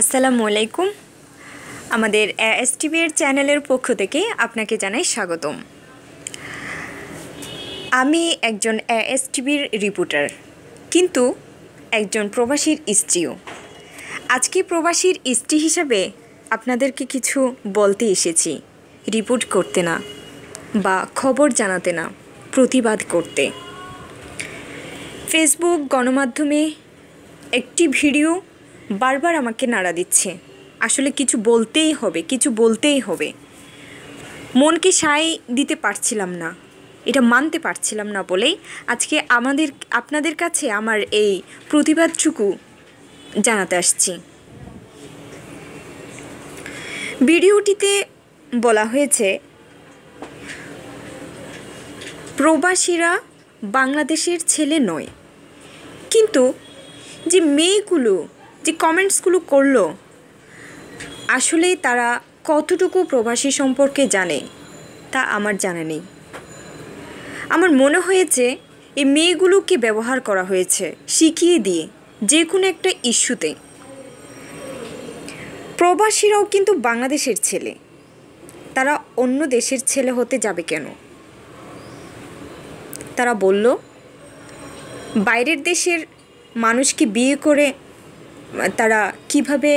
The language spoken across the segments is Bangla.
আসসালামু আলাইকুম। আমাদের এস টিভির চ্যানেলের পক্ষ থেকে আপনাকে জানাই স্বাগতম। আমি একজন এস টিভির রিপোর্টার, কিন্তু একজন প্রবাসীর স্ত্রীও। আজকে প্রবাসীর স্ত্রী হিসাবে আপনাদেরকে কিছু বলতে এসেছি, রিপোর্ট করতে না, বা খবর জানাতে না, প্রতিবাদ করতে। ফেসবুক গণমাধ্যমে একটি ভিডিও বারবার আমাকে নাড়া দিচ্ছে। আসলে কিছু বলতেই হবে, কিছু বলতেই হবে। মনকে সাই দিতে পারছিলাম না। এটা মানতে পারছিলাম না বলেই আজকে আমাদের, আপনাদের কাছে আমার এই প্রতিবাদটুকু জানাতে আসছি। ভিডিওটিতে বলা হয়েছে, প্রবাসীরা বাংলাদেশের ছেলে নয়। কিন্তু যে মেয়েগুলো যে কমেন্টসগুলো করল আসলে তারা কতটুকু প্রবাসী সম্পর্কে জানে, তা আমার জানা নেই। আমার মনে হয়েছে, এই মেয়েগুলোকে ব্যবহার করা হয়েছে শিখিয়ে দিয়ে, যে কোনো একটা ইস্যুতে। প্রবাসীরাও কিন্তু বাংলাদেশের ছেলে। তারা অন্য দেশের ছেলে হতে যাবে কেন? তারা বলল, বাইরের দেশের মানুষকে বিয়ে করে তারা কীভাবে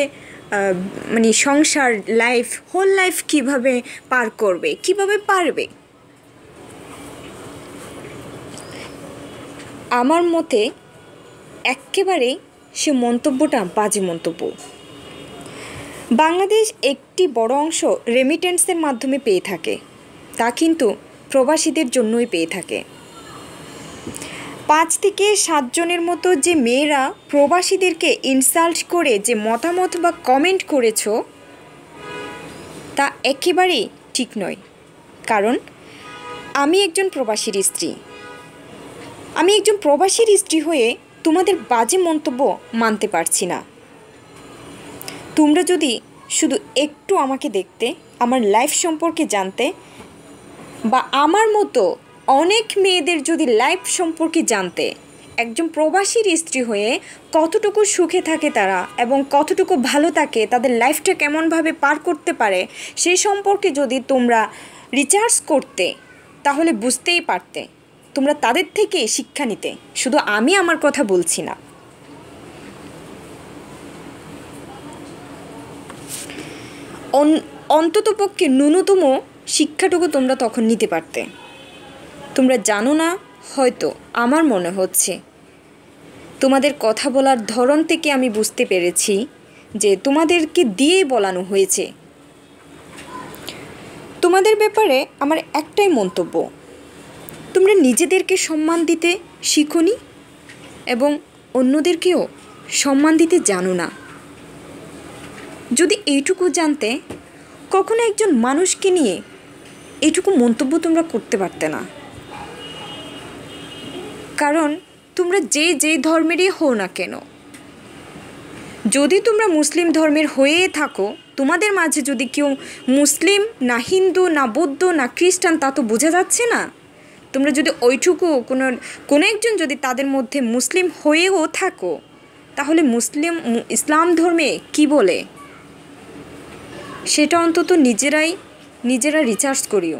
মানে সংসার লাইফ হোল লাইফ কীভাবে পার করবে, কীভাবে পারবে? আমার মতে একেবারে সে মন্তব্যটা বাজে মন্তব্য। বাংলাদেশ একটি বড় অংশ রেমিটেন্সের মাধ্যমে পেয়ে থাকে। তা কিন্তু প্রবাসীদের জন্যই পেয়ে থাকে। পাঁচ থেকে সাতজনের মতো যে মেয়েরা প্রবাসীদেরকে ইনসাল্ট করে, যে মতামত বা কমেন্ট করেছ, তা একেবারেই ঠিক নয়। কারণ, আমি একজন প্রবাসীর স্ত্রী। আমি একজন প্রবাসীর স্ত্রী হয়ে তোমাদের বাজে মন্তব্য মানতে পারছি না। তোমরা যদি শুধু একটু আমাকে দেখতে, আমার লাইফ সম্পর্কে জানতে, বা আমার মতো অনেক মেয়েদের যদি লাইফ সম্পর্কে জানতে, একজন প্রবাসীর স্ত্রী হয়ে কতটুকু সুখে থাকে তারা এবং কতটুকু ভালো থাকে, তাদের লাইফটা কেমনভাবে পার করতে পারে সেই সম্পর্কে যদি তোমরা রিচার্জ করতে, তাহলে বুঝতেই পারতে। তোমরা তাদের থেকে শিক্ষা নিতে। শুধু আমি আমার কথা বলছি না। অন্ততপক্ষে ন্যূনতম শিক্ষাটুকু তোমরা তখন নিতে পারতে। তোমরা জানো না, হয়তো আমার মনে হচ্ছে। তোমাদের কথা বলার ধরন থেকে আমি বুঝতে পেরেছি যে তোমাদেরকে দিয়েই বলানো হয়েছে। তোমাদের ব্যাপারে আমার একটাই মন্তব্য, তোমরা নিজেদেরকে সম্মান দিতে শিখনি এবং অন্যদেরকেও সম্মান দিতে জানো না। যদি এইটুকু জানতে, কখনো একজন মানুষকে নিয়ে এইটুকু মন্তব্য তোমরা করতে পারতে না। কারণ তোমরা যে যে ধর্মেরই হও না কেন। যদি তোমরা মুসলিম ধর্মের হয়ে থাকো, তোমাদের মাঝে যদি কেউ মুসলিম, না হিন্দু, না বৌদ্ধ, না খ্রিস্টান, তা তো বোঝা যাচ্ছে না। তোমরা যদি ওইটুকু কোনো কোনো একজন যদি তাদের মধ্যে মুসলিম হয়েও থাকো, তাহলে মুসলিম ইসলাম ধর্মে কি বলে? সেটা অন্তত নিজেরাই, নিজেরা রিচার্জ করিও।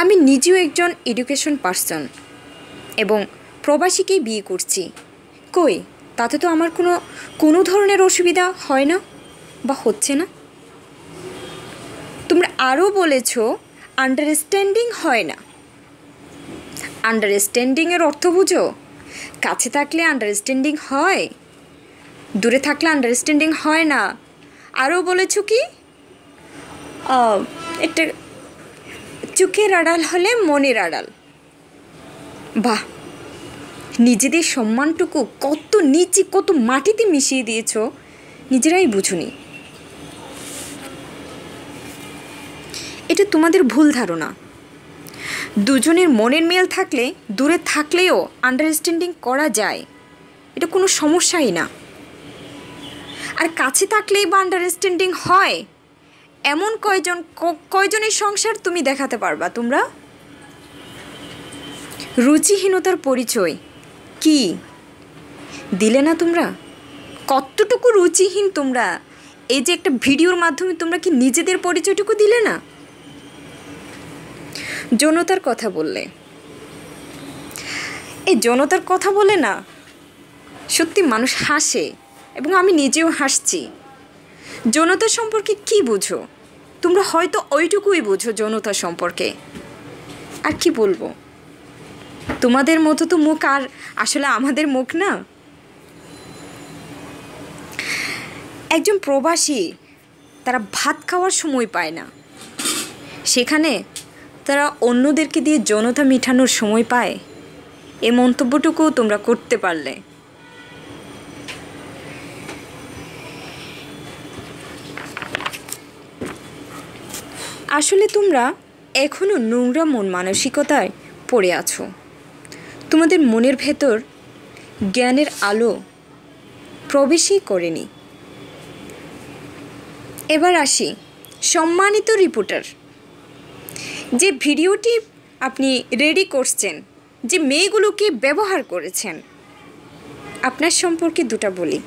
আমি নিজেও একজন এডুকেশন পার্সন এবং প্রবাসীকেই বিয়ে করছি। কই, তাতে তো আমার কোনো কোনো ধরনের অসুবিধা হয় না বা হচ্ছে না? তোমরা আরও বলেছ আন্ডারস্ট্যান্ডিং হয় না। আন্ডারস্ট্যান্ডিংয়ের অর্থ বুঝো? কাছে থাকলে আন্ডারস্ট্যান্ডিং হয়, দূরে থাকলে আন্ডারস্ট্যান্ডিং হয় না। আরও বলেছ কি? এটা চোখের আড়াল হলে মনের আড়াল। বাহ! নিজেদের সম্মানটুকু কত নিচে, কত মাটিতে মিশিয়ে দিয়েছ, নিজেরাই বুঝুনি। এটা তোমাদের ভুল ধারণা। দুজনের মনের মেল থাকলে, দূরে থাকলেও আন্ডারস্ট্যান্ডিং করা যায়। এটা কোনো সমস্যাই না। আর কাছে থাকলেই বা আন্ডারস্ট্যান্ডিং হয়। এমন কয়জন কয়জনের সংসার তুমি দেখাতে পারবা? তোমরা? রুচিহীনতার পরিচয়। কি? দিলে না তোমরা? কতটুকু রুচিহীন তোমরা? এই যে একটা ভিডিওর মাধ্যমে তোমরা কি নিজেদের পরিচয়টুকু দিলে না? জনতার কথা বললে। এই জনতার কথা বলে না, সত্যি মানুষ হাসে, এবং আমি নিজেও হাসছি। জনতা সম্পর্কে কি বুঝো? তোমরা হয়তো ওইটুকুই বুঝো জনতা সম্পর্কে। আর কি বলব? তোমাদের মতো তো মুখ আর আসলে আমাদের মুখ না। একজন প্রবাসী, তারা ভাত খাওয়ার সময় পায় না। সেখানে তারা অন্যদেরকে দিয়ে জনতা মিঠানোর সময় পায়। এ মন্তব্যটুকুও তোমরা করতে পারলে। আসলে তোমরা এখনও নোংরা মন মানসিকতায় পড়ে আছো। তোমাদের মনের ভেতর জ্ঞানের আলো প্রবেশই করেনি। এবার আসি সম্মানিত রিপোর্টার। যে ভিডিওটি আপনি রেডি করছেন, যে মেয়েগুলোকে ব্যবহার করেছেন, আপনার সম্পর্কে দুটা বলি।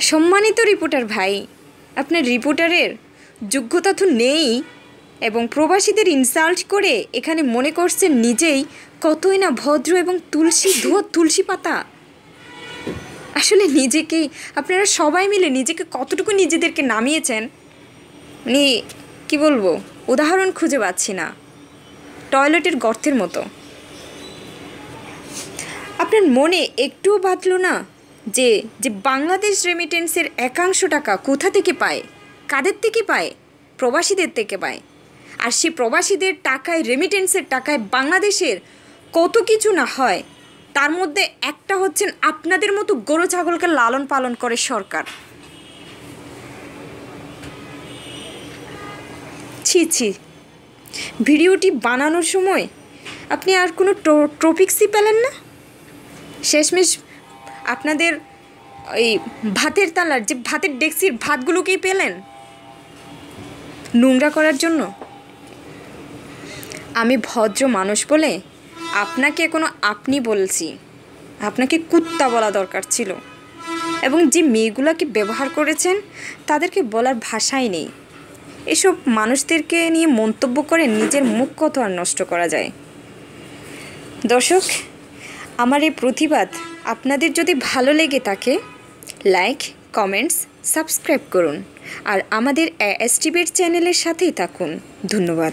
সম্মানিত রিপোর্টার ভাই, আপনার রিপোর্টারের যোগ্যতা তো নেই এবং প্রবাসীদের ইনসাল্ট করে এখানে মনে করছেন নিজেই কতই না ভদ্র এবং তুলসী ধোয়া তুলসী পাতা। আসলে নিজেকেই আপনারা সবাই মিলে নিজেকে কতটুকু নিজেদেরকে নামিয়েছেন? মানে কি বলব, উদাহরণ খুঁজে পাচ্ছি না। টয়লেটের গর্তের মতো। আপনার মনে একটুও বাঁধল না যে যে বাংলাদেশ রেমিটেন্সের একাংশ টাকা কোথা থেকে পায়? কাদের থেকে পায়? প্রবাসীদের থেকে পায়। আর সেই প্রবাসীদের টাকায় রেমিটেন্সের টাকায় বাংলাদেশের কত কিছু না হয়, তার মধ্যে একটা হচ্ছেন আপনাদের মতো গরু ছাগলকে লালন পালন করে সরকার। ছি ছি। ভিডিওটি বানানোর সময় আপনি আর কোনো ট্রপিক্সই পেলেন না? শেষমেশ আপনাদের এই ভাতের তালার যে ভাতের ডেক্সির ভাতগুলোকেই পেলেন? নোংরা করার জন্য? আমি ভদ্র মানুষ বলে আপনাকে কোনো আপনি বলছি। আপনাকে কুত্তা বলা দরকার ছিল। এবং যে মেয়েগুলোকে ব্যবহার করেছেন, তাদেরকে বলার ভাষাই নেই। এসব মানুষদেরকে নিয়ে মন্তব্য করে নিজের মুখ কত আর নষ্ট করা যায়? দর্শক, আমার এই প্রতিবাদ আপনাদের যদি ভালো লেগে থাকে লাইক কমেন্টস সাবস্ক্রাইব করুন। আর আমাদের এস টিভির চ্যানেলের সাথেই থাকুন। ধন্যবাদ।